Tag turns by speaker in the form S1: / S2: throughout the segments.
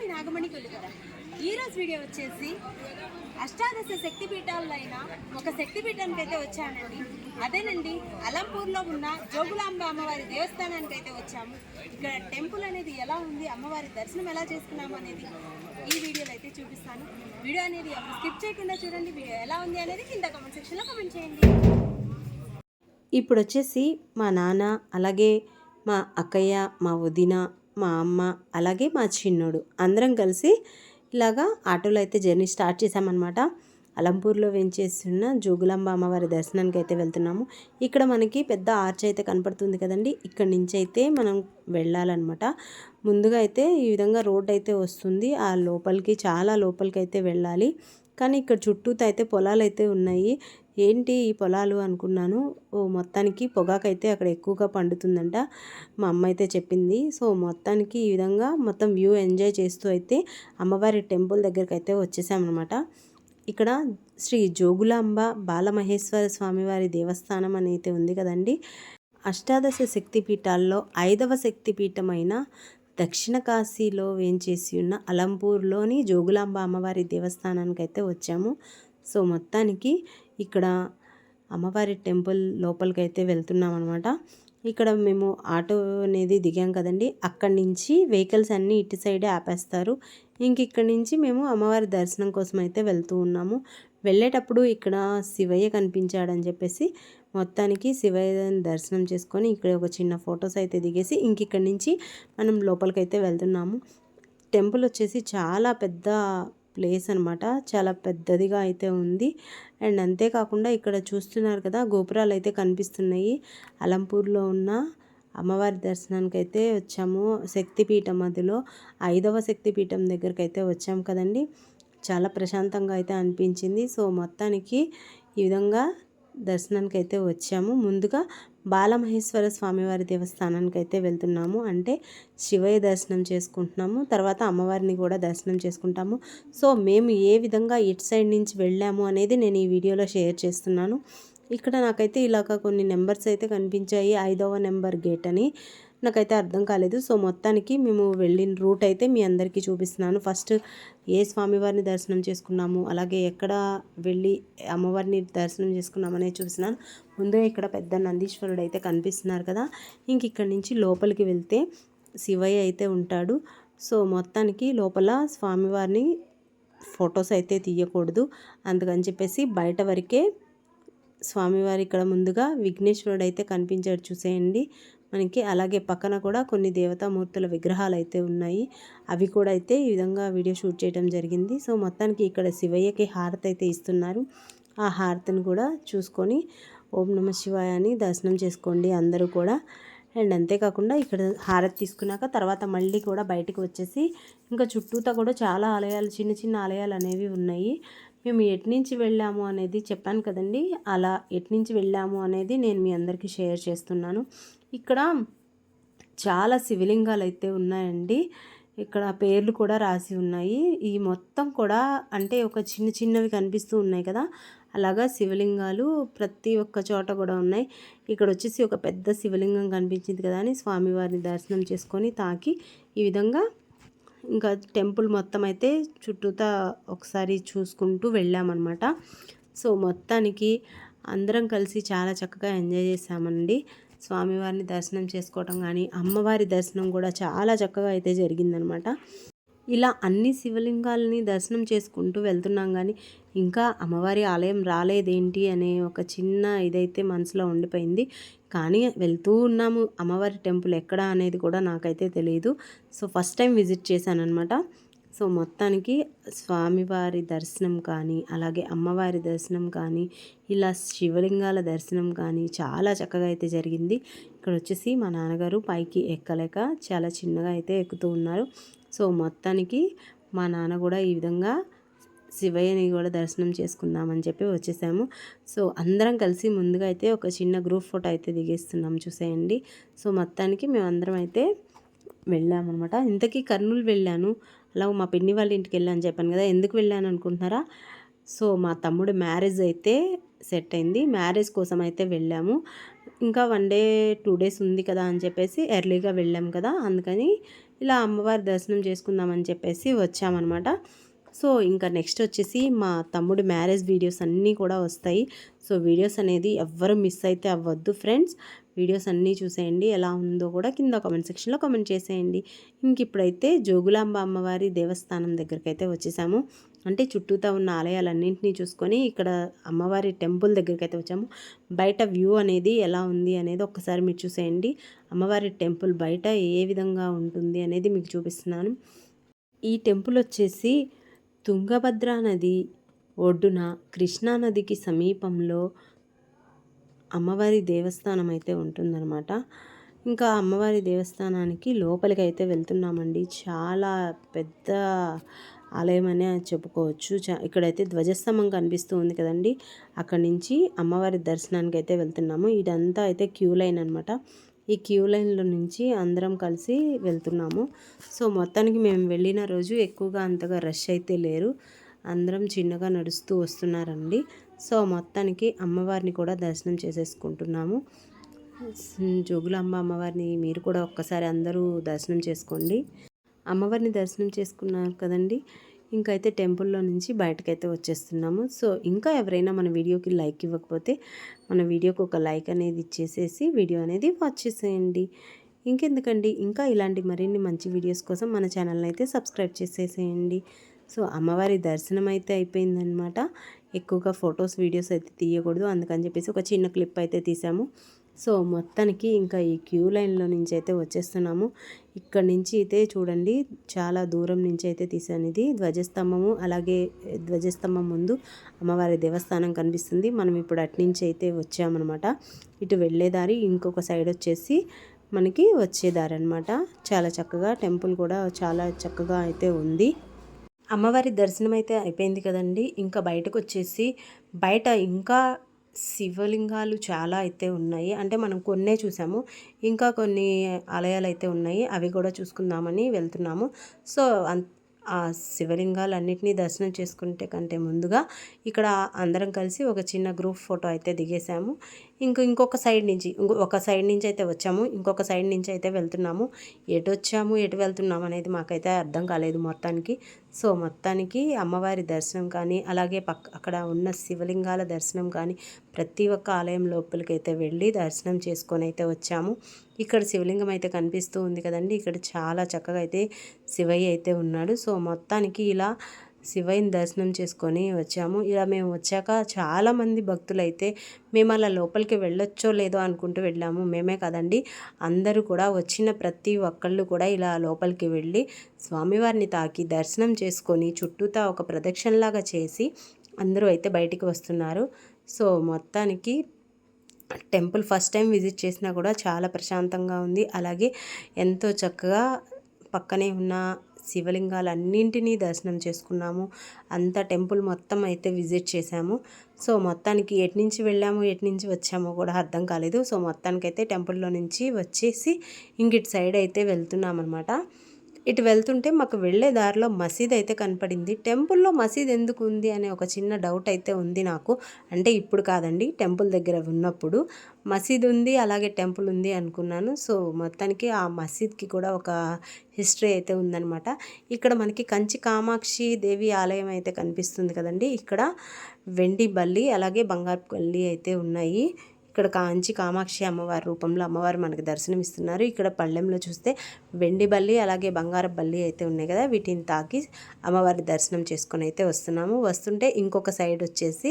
S1: మీ నాగమణి కలుపు heroes video వచ్చేసి అష్టాదశ శక్తి పీఠాల్లో అయినా ఒక శక్తి పీఠానికి అయితే వచ్చానండి. అదేనండి అలంపూర్లో ఉన్న జోగులాంబ అమ్మవారి దేవస్థానానికి అయితే వచ్చాము. ఇక్కడ టెంపుల్ అనేది ఎలా ఉంది అమ్మవారి దర్శనం ఎలా చేసుకున్నాము అనేది ఈ వీడియోలో అయితే చూపిస్తాను. వీడియో అనేది స్కిప్ చేయకుండా చూడండి వీడియో ఎలా ఉంది అనేది కింద కామెంట్ సెక్షన్లో కామెంట్ చేయండి.
S2: ఇప్పుడు వచ్చేసి మా నాన్న అలాగే మా అక్కయ్య మా వదిన మా అమ్మ అలాగే మా చిన్నోడు అందరం కలిసి ఇలాగా ఆటోలో అయితే జర్నీ స్టార్ట్ చేసామన్నమాట అలంపూర్లో వెంచేస్తున్న జోగులాంబ అమ్మవారి దర్శనానికి అయితే వెళ్తున్నాము. ఇక్కడ మనకి పెద్ద ఆర్చ్ అయితే కనపడుతుంది కదండి. ఇక్కడ నుంచి అయితే మనం వెళ్ళాలన్నమాట. ముందుగా అయితే ఈ విధంగా రోడ్ అయితే వస్తుంది. ఆ లోపలికి చాలా లోపలికి అయితే వెళ్ళాలి. కానీ ఇక్కడ చుట్టూతో అయితే పొలాలు అయితే ఉన్నాయి. ఏంటి ఈ పొలాలు అనుకున్నాను. ఓ మొత్తానికి పొగాకైతే అక్కడ ఎక్కువగా పండుతుందంట. మా అమ్మ అయితే చెప్పింది. సో మొత్తానికి ఈ విధంగా మొత్తం వ్యూ ఎంజాయ్ చేస్తూ అయితే అమ్మవారి టెంపుల్ దగ్గరికి అయితే వచ్చేసామన్నమాట. ఇక్కడ శ్రీ జోగులాంబ బాలమహేశ్వర స్వామివారి దేవస్థానం అనేది ఉంది కదండి. అష్టాదశ శక్తిపీఠాల్లో ఐదవ శక్తిపీఠమైన దక్షిణ కాశీలో వేంచేసి ఉన్న అలంపూర్లోని జోగులాంబ అమ్మవారి దేవస్థానానికి అయితే వచ్చాము. సో మొత్తానికి ఇక్కడ అమ్మవారి టెంపుల్ లోపలికి అయితే వెళ్తున్నాం అనమాట ఇక్కడ మేము ఆటో అనేది దిగాం కదండి. అక్కడి నుంచి వెహికల్స్ అన్నీ ఇటు సైడే ఆపేస్తారు. ఇంక ఇక్కడి నుంచి మేము అమ్మవారి దర్శనం కోసం అయితే వెళ్తూ ఉన్నాము. వెళ్ళేటప్పుడు ఇక్కడ శివయ్య కనిపించాడని చెప్పేసి మొత్తానికి శివయ్య దర్శనం చేసుకొని ఇక్కడ ఒక చిన్న ఫొటోస్ అయితే దిగేసి ఇంక ఇక్కడి నుంచి మనం లోపలికైతే వెళ్తున్నాము. టెంపుల్ వచ్చేసి చాలా పెద్ద ప్లేస్ అనమాట చాలా పెద్దదిగా అయితే ఉంది. అండ్ అంతేకాకుండా ఇక్కడ చూస్తున్నారు కదా గోపురాలు అయితే కనిపిస్తున్నాయి. అలంపూర్లో ఉన్న అమ్మవారి దర్శనానికి అయితే వచ్చాము. శక్తిపీఠం మధ్యలో ఐదవ శక్తిపీఠం దగ్గరికి అయితే వచ్చాము కదండి. చాలా ప్రశాంతంగా అయితే అనిపించింది. సో మొత్తానికి ఈ విధంగా దర్శనానికి అయితే వచ్చాము. ముందుగా బాలమహేశ్వర స్వామివారి దేవస్థానానికి అయితే వెళ్తున్నాము. అంటే శివయ్య దర్శనం చేసుకుంటున్నాము. తర్వాత అమ్మవారిని కూడా దర్శనం చేసుకుంటాము. సో మేము ఏ విధంగా ఇటు సైడ్ నుంచి వెళ్ళాము అనేది నేను ఈ వీడియోలో షేర్ చేస్తున్నాను. ఇక్కడ నాకైతే ఇలాగ కొన్ని నెంబర్స్ అయితే కనిపించాయి. ఐదవ నెంబర్ గేట్ అని. నాకైతే అర్థం కాలేదు. సో మొత్తానికి మేము వెళ్ళిన రూట్ అయితే మీ అందరికీ చూపిస్తున్నాను. ఫస్ట్ ఏ స్వామివారిని దర్శనం చేసుకున్నాము అలాగే ఎక్కడ వెళ్ళి అమ్మవారిని దర్శనం చేసుకున్నామనే చూపిస్తున్నాను. ముందుగా ఇక్కడ పెద్ద నందీశ్వరుడు అయితే కనిపిస్తున్నారు కదా ఇంక ఇక్కడ నుంచి లోపలికి వెళ్తే శివయ్య అయితే ఉంటాడు. సో మొత్తానికి లోపల స్వామివారిని ఫొటోస్ అయితే తీయకూడదు. అందుకని చెప్పేసి బయట వరకే స్వామివారి ఇక్కడ ముందుగా విఘ్నేశ్వరుడు అయితే కనిపించాడు చూసేయండి. మనకి అలాగే పక్కన కూడా కొన్ని దేవతామూర్తుల విగ్రహాలు అయితే ఉన్నాయి. అవి కూడా అయితే ఈ విధంగా వీడియో షూట్ చేయడం జరిగింది. సో మొత్తానికి ఇక్కడ శివయ్యకి హారతి అయితే ఇస్తున్నారు. ఆ హారతిని కూడా చూసుకొని ఓం నమ శివాయ అని దర్శనం చేసుకోండి అందరూ కూడా. అండ్ అంతేకాకుండా ఇక్కడ హారతి తీసుకున్నాక తర్వాత మళ్ళీ కూడా బయటకు వచ్చేసి ఇంకా చుట్టూతా కూడా చాలా ఆలయాలు చిన్న చిన్న ఆలయాలు అనేవి ఉన్నాయి. మేము ఎట్నుంచి వెళ్ళాము అనేది చెప్పాను కదండి. అలా ఎట్నుంచి వెళ్ళాము అనేది నేను మీ అందరికీ షేర్ చేస్తున్నాను. ఇక్కడ చాలా శివలింగాలు అయితే ఉన్నాయండి. ఇక్కడ పేర్లు కూడా రాసి ఉన్నాయి. ఈ మొత్తం కూడా అంటే ఒక చిన్న చిన్నవి కనిపిస్తూ ఉన్నాయి కదా. అలాగా శివలింగాలు ప్రతి ఒక్క చోట కూడా ఉన్నాయి. ఇక్కడ వచ్చేసి ఒక పెద్ద శివలింగం కనిపించింది కదా అని స్వామివారిని దర్శనం చేసుకొని తాకి ఈ విధంగా ఇంకా టెంపుల్ మొత్తం అయితే చుట్టూతా ఒకసారి చూసుకుంటూ వెళ్ళామన్నమాట. సో మొత్తానికి అందరం కలిసి చాలా చక్కగా ఎంజాయ్ చేసామండి. స్వామివారిని దర్శనం చేసుకోవటం కానీ అమ్మవారి దర్శనం కూడా చాలా చక్కగా అయితే జరిగిందనమాట ఇలా అన్ని శివలింగాలని దర్శనం చేసుకుంటూ వెళ్తున్నాం కానీ ఇంకా అమ్మవారి ఆలయం రాలేదేంటి అనే ఒక చిన్న ఇదైతే మనసులో ఉండిపోయింది. కానీ వెళ్తూ ఉన్నాము. అమ్మవారి టెంపుల్ ఎక్కడ అనేది కూడా నాకైతే తెలియదు సో ఫస్ట్ టైం విజిట్ చేశానమాట సో మొత్తానికి స్వామివారి దర్శనం కానీ అలాగే అమ్మవారి దర్శనం కానీ ఇలా శివలింగాల దర్శనం కానీ చాలా చక్కగా అయితే జరిగింది. ఇక్కడ వచ్చేసి మా నాన్నగారు పైకి ఎక్కలేక చాలా చిన్నగా అయితే ఎక్కుతూ ఉన్నారు. సో మొత్తానికి మా నాన్న కూడా ఈ విధంగా శివయ్యని కూడా దర్శనం చేసుకుందామని చెప్పి వచ్చేసాము. సో అందరం కలిసి ముందుగా అయితే ఒక చిన్న గ్రూప్ ఫోటో అయితే దిగేస్తున్నాం చూసేయండి. సో మొత్తానికి మేము అందరం అయితే వెళ్ళామన్నమాట. ఇంతకీ కర్నూలు వెళ్ళాను. అలా మా పిన్ని వాళ్ళ ఇంటికి వెళ్ళాను చెప్పాను కదా ఎందుకు వెళ్ళాను అనుకుంటున్నారా? సో మా తమ్ముడు మ్యారేజ్ అయితే సెట్ అయింది. మ్యారేజ్ కోసం అయితే వెళ్ళాము. ఇంకా వన్ డే టూ డేస్ ఉంది కదా అని చెప్పేసి ఎర్లీగా వెళ్ళాం కదా అందుకని ఇలా అమ్మవారి దర్శనం చేసుకుందామని చెప్పేసి వచ్చామన్నమాట. సో ఇంకా నెక్స్ట్ వచ్చేసి మా తమ్ముడు మ్యారేజ్ వీడియోస్ అన్నీ కూడా వస్తాయి. సో వీడియోస్ అనేది ఎవ్వరు మిస్ అయితే అవ్వద్దు ఫ్రెండ్స్. వీడియోస్ అన్నీ చూసేయండి. ఎలా ఉందో కూడా కింద కామెంట్ సెక్షన్లో కామెంట్ చేసేయండి. ఇంక ఇప్పుడైతే జోగులాంబ అమ్మవారి దేవస్థానం దగ్గరికి అయితే వచ్చేసాము. అంటే చుట్టూతా ఉన్న ఆలయాలన్నింటినీ చూసుకొని ఇక్కడ అమ్మవారి టెంపుల్ దగ్గరికి అయితే వచ్చాము. బయట వ్యూ అనేది ఎలా ఉంది అనేది ఒక్కసారి మీరు చూసేయండి. అమ్మవారి టెంపుల్ బయట ఏ విధంగా ఉంటుంది అనేది మీకు చూపిస్తున్నాను. ఈ టెంపుల్ వచ్చేసి తుంగభద్ర నది ఒడ్డున కృష్ణా నదికి సమీపంలో అమ్మవారి దేవస్థానం అయితే ఉంటుందన్నమాట. ఇంకా అమ్మవారి దేవస్థానానికి లోపలికి అయితే వెళ్తున్నామండి. చాలా పెద్ద ఆలయం అనే చెప్పుకోవచ్చు ఇక్కడైతే ధ్వజస్తంభం కనిపిస్తూ ఉంది కదండి. అక్కడి నుంచి అమ్మవారి దర్శనానికి అయితే వెళ్తున్నాము. ఇదంతా అయితే క్యూ లైన్ అనమాట ఈ క్యూ లైన్లో నుంచి అందరం కలిసి వెళ్తున్నాము. సో మొత్తానికి మేము వెళ్ళిన రోజు ఎక్కువగా అంతగా రష్ అయితే లేరు. అందరం చిన్నగా నడుస్తూ వస్తున్నారండి. సో మొత్తానికి అమ్మవారిని కూడా దర్శనం చేసేసుకుంటున్నాము. జోగులాంబ అమ్మవారిని మీరు కూడా ఒక్కసారి అందరూ దర్శనం చేసుకోండి. అమ్మవారిని దర్శనం చేసుకున్నారు కదండి? ఇంకైతే టెంపుల్లో నుంచి బయటకైతే వచ్చేస్తున్నాము. సో ఇంకా ఎవరైనా మన వీడియోకి లైక్ ఇవ్వకపోతే మన వీడియోకి ఒక లైక్ అనేది ఇచ్చేసేసి వీడియో అనేది వాచ్ చేసేయండి. ఇంకెందుకండి? ఇంకా ఇలాంటి మరిన్ని మంచి వీడియోస్ కోసం మన ఛానల్ని అయితే సబ్స్క్రైబ్ చేసేసేయండి. సో అమ్మవారి దర్శనం అయితే అయిపోయిందనమాట ఎక్కువగా ఫొటోస్ వీడియోస్ అయితే తీయకూడదు. అందుకని చెప్పేసి ఒక చిన్న క్లిప్ అయితే తీసాము. సో మొత్తానికి ఇంకా ఈ క్యూ లైన్లో నుంచి అయితే వచ్చేస్తున్నాము. ఇక్కడ నుంచి అయితే చూడండి చాలా దూరం నుంచి అయితే తీసాను ఇది ధ్వజస్తంభము అలాగే ధ్వజస్తంభం ముందు అమ్మవారి దేవస్థానం కనిపిస్తుంది. మనం ఇప్పుడు అటు నుంచి అయితే వచ్చామన్నమాట. ఇటు వెళ్ళేదారి ఇంకొక సైడ్ వచ్చేసి మనకి వచ్చేదారి అనమాట చాలా చక్కగా టెంపుల్ కూడా చాలా చక్కగా అయితే ఉంది. అమ్మవారి దర్శనం అయితే అయిపోయింది కదండి. ఇంకా బయటకు వచ్చేసి బయట ఇంకా శివలింగాలు చాలా అయితే ఉన్నాయి. అంటే మనం కొన్నే చూసాము. ఇంకా కొన్ని ఆలయాలు అయితే ఉన్నాయి. అవి కూడా చూసుకుందామని వెళ్తున్నాము. సో ఆ ఆ శివలింగాలన్నింటినీ దర్శనం చేసుకుంటే కంటే ముందుగా ఇక్కడ అందరం కలిసి ఒక చిన్న గ్రూప్ ఫోటో అయితే దిగేసాము ఇంక ఇంకొక సైడ్ నుంచి ఇంకో ఒక సైడ్ నుంచి అయితే వచ్చాము. ఇంకొక సైడ్ నుంచి అయితే వెళ్తున్నాము. ఎటు వచ్చాము ఎటు వెళ్తున్నాము అనేది మాకైతే అర్థం కాలేదు మొత్తానికి. సో మొత్తానికి అమ్మవారి దర్శనం కానీ అలాగే పక్క అక్కడ ఉన్న శివలింగాల దర్శనం కానీ ప్రతి ఒక్క ఆలయం లోపలికి అయితే వెళ్ళి దర్శనం చేసుకొని అయితే వచ్చాము. ఇక్కడ శివలింగం అయితే కనిపిస్తూ ఉంది కదండి. ఇక్కడ చాలా చక్కగా అయితే శివయ్య అయితే ఉన్నాడు. సో మొత్తానికి ఇలా శివయ్యని దర్శనం చేసుకొని వచ్చాము. ఇలా మేము వచ్చాక చాలామంది భక్తులు అయితే మేము అలా లోపలికి వెళ్ళొచ్చో లేదో అనుకుంటూ వెళ్ళాము. మేమే కదండి. అందరూ కూడా వచ్చిన ప్రతి ఒక్కళ్ళు కూడా ఇలా లోపలికి వెళ్ళి స్వామివారిని తాకి దర్శనం చేసుకొని చుట్టూతా ఒక ప్రదక్షిణలాగా చేసి అందరూ అయితే బయటికి వస్తున్నారు. సో మొత్తానికి టెంపుల్ ఫస్ట్ టైం విజిట్ చేసినా కూడా చాలా ప్రశాంతంగా ఉంది. అలాగే ఎంతో చక్కగా పక్కనే ఉన్న శివలింగాలన్నింటినీ దర్శనం చేసుకున్నాము. అంత టెంపుల్ మొత్తం అయితే విజిట్ చేశాము. సో మొత్తానికి ఎటు నుంచి వెళ్ళాము ఎటు నుంచి వచ్చామో కూడా అర్థం కాలేదు. సో మొత్తానికైతే టెంపుల్లో నుంచి వచ్చేసి ఇంక ఇటు సైడ్ అయితే వెళ్తున్నాం అనమాట ఇటు వెళ్తుంటే మాకు వెళ్ళే దారిలో మసీద్ అయితే కనపడింది. టెంపుల్లో మసీద్ ఎందుకు ఉంది అనే ఒక చిన్న డౌట్ అయితే ఉంది నాకు. అంటే ఇప్పుడు కాదండి టెంపుల్ దగ్గర ఉన్నప్పుడు. మసీద్ ఉంది అలాగే టెంపుల్ ఉంది అనుకున్నాను. సో మొత్తానికి ఆ మసీద్కి కూడా ఒక హిస్టరీ అయితే ఉందన్నమాట. ఇక్కడ మనకి కంచి కామాక్షి దేవి ఆలయం అయితే కనిపిస్తుంది కదండి. ఇక్కడ వెండి బల్లి అలాగే బంగారు బల్లి అయితే ఉన్నాయి. ఇక్కడ కాంచి కామాక్షి అమ్మవారి రూపంలో అమ్మవారు మనకి దర్శనం ఇస్తున్నారు ఇక్కడ పళ్ళెంలో చూస్తే వెండి బల్లి అలాగే బంగారం బల్లి అయితే ఉన్నాయి కదా వీటిని తాకి అమ్మవారి దర్శనం చేసుకొని అయితే వస్తున్నాము. వస్తుంటే ఇంకొక సైడ్ వచ్చేసి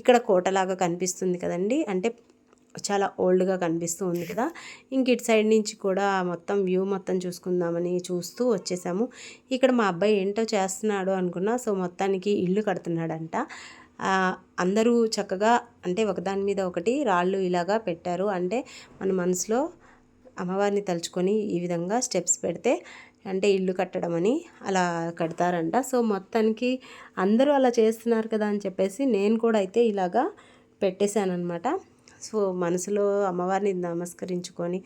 S2: ఇక్కడ కోటలాగా కనిపిస్తుంది కదండి. అంటే చాలా ఓల్డ్గా కనిపిస్తూ ఉంది కదా. ఇంక ఇటు సైడ్ నుంచి కూడా మొత్తం వ్యూ మొత్తం చూసుకుందామని చూస్తూ వచ్చేసాము. ఇక్కడ మా అబ్బాయి ఏంటో చేస్తున్నాడు అనుకున్నా సో మొత్తానికి ఇల్లు కడుతున్నాడంట. అందరూ చక్కగా అంటే ఒకదాని మీద ఒకటి రాళ్ళు ఇలాగా పెట్టారు. అంటే మన మనసులో అమ్మవారిని తలుచుకొని ఈ విధంగా స్టెప్స్ పెడితే అంటే ఇల్లు కట్టడం అని అలా కడతారంట. సో మొత్తానికి అందరూ అలా చేస్తున్నారు కదా అని చెప్పేసి నేను కూడా అయితే ఇలాగా పెట్టేశానమాట సో మనసులో అమ్మవారిని నమస్కరించుకొని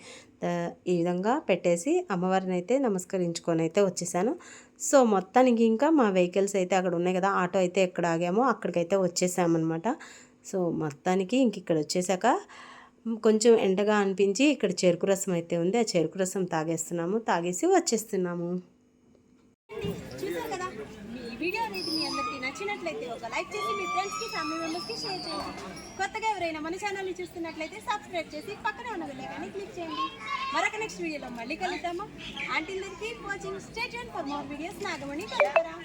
S2: ఈ విధంగా పెట్టేసి అమ్మవారిని అయితే నమస్కరించుకొని అయితే వచ్చేసాను. సో మొత్తానికి ఇంకా మా వెహికల్స్ అయితే అక్కడ ఉన్నాయి కదా ఆటో అయితే ఎక్కడ ఆగామో అక్కడికైతే వచ్చేసామన్నమాట. సో మొత్తానికి ఇంక ఇక్కడ వచ్చేసాక కొంచెం ఎండగా అనిపించి ఇక్కడ చెరుకు రసం అయితే ఉంది. ఆ చెరుకు రసం తాగేస్తున్నాము. తాగేసి వచ్చేస్తున్నాము.
S1: మీ నచ్చినట్లయితే ఒక లైక్ చేసి మీ ఫ్రెండ్స్కి ఫ్యామిలీ మెంబర్స్కి షేర్ చేయండి. కొత్తగా ఎవరైనా మన ఛానల్ని చూస్తున్నట్లయితే సబ్స్క్రైబ్ చేసి పక్కనే ఉన్న వెళ్ళగానే క్లిక్ చేయండి. మరొక నెక్స్ట్ వీడియోలో మళ్ళీ కలుద్దాము. Aunty keep watching stay for more videos Nagamani కలుగుతారా